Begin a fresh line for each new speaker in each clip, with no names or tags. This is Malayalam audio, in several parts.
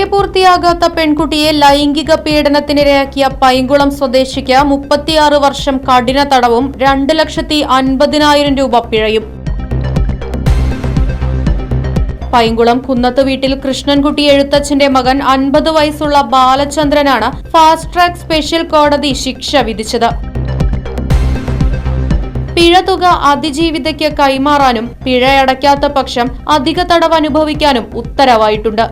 പ്രായപൂർത്തിയാകാത്ത പെൺകുട്ടിയെ ലൈംഗിക പീഡനത്തിനിരയാക്കിയ പൈങ്കുളം സ്വദേശിക്ക് മുപ്പത്തിയാറ് വർഷം കഠിന തടവും രണ്ട് ലക്ഷത്തി അൻപതിനായിരം രൂപ പിഴയും. പൈങ്കുളം കുന്നത്ത് വീട്ടിൽ കൃഷ്ണൻകുട്ടി എഴുത്തച്ഛന്റെ മകൻ അൻപത് വയസ്സുള്ള ബാലചന്ദ്രനാണ് ഫാസ്റ്റ് ട്രാക്ക് സ്പെഷ്യൽ കോടതി ശിക്ഷ വിധിച്ചത്. പിഴ തുക അതിജീവിതയ്ക്ക് കൈമാറാനും പിഴയടയ്ക്കാത്ത പക്ഷം അധിക തടവ് അനുഭവിക്കാനും ഉത്തരവായിട്ടുണ്ട്.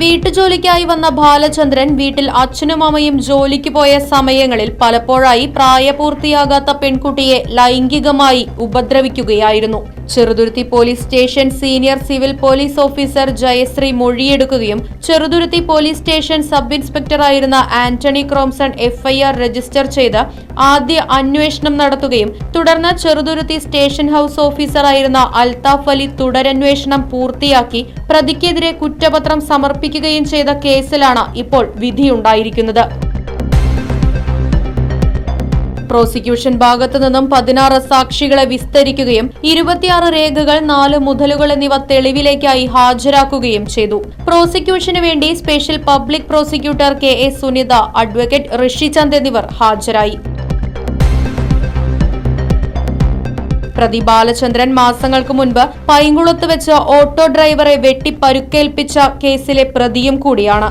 വീട്ടുജോലിക്കായി വന്ന ബാലചന്ദ്രൻ വീട്ടിൽ അച്ഛനും അമ്മയും ജോലിക്ക് പോയ സമയങ്ങളിൽ പലപ്പോഴായി പ്രായപൂർത്തിയാകാത്ത പെൺകുട്ടിയെ ലൈംഗികമായി ഉപദ്രവിക്കുകയായിരുന്നു. Cheruthuruthy police station senior civil police officer Jayasree മൊഴിയെടുക്കുകയും Cheruthuruthy police station sub ഇൻസ്പെക്ടറായിരുന്ന ആന്റണി ക്രോംസൺ എഫ്ഐആർ രജിസ്റ്റർ ചെയ്ത് ആദ്യ അന്വേഷണം നടത്തുകയും തുടർന്ന് ചെറുതുരുത്തി സ്റ്റേഷൻ ഹൌസ് ഓഫീസറായിരുന്ന അൽതാഫ് അലി തുടരന്വേഷണം പൂർത്തിയാക്കി പ്രതിക്കെതിരെ കുറ്റപത്രം സമർപ്പിക്കുകയും ചെയ്ത കേസിലാണ് ഇപ്പോൾ വിധിയുണ്ടായിരിക്കുന്നത്. പ്രോസിക്യൂഷൻ ഭാഗത്തു നിന്നും പതിനാറ് സാക്ഷികളെ വിസ്തരിക്കുകയും ഇരുപത്തിയാറ് രേഖകൾ നാല് മുതലുകൾ എന്നിവ തെളിവിലേക്കായി ഹാജരാക്കുകയും ചെയ്തു. പ്രോസിക്യൂഷന് വേണ്ടി special public prosecutor K A Sunitha advocate Rishichand എന്നിവർ ഹാജരായി. പ്രതി ബാലചന്ദ്രൻ മാസങ്ങൾക്ക് മുൻപ് പൈങ്കുളത്ത് വെച്ച് ഓട്ടോ ഡ്രൈവറെ വെട്ടി പരുക്കേൽപ്പിച്ച കേസിലെ പ്രതിയും കൂടിയാണ്.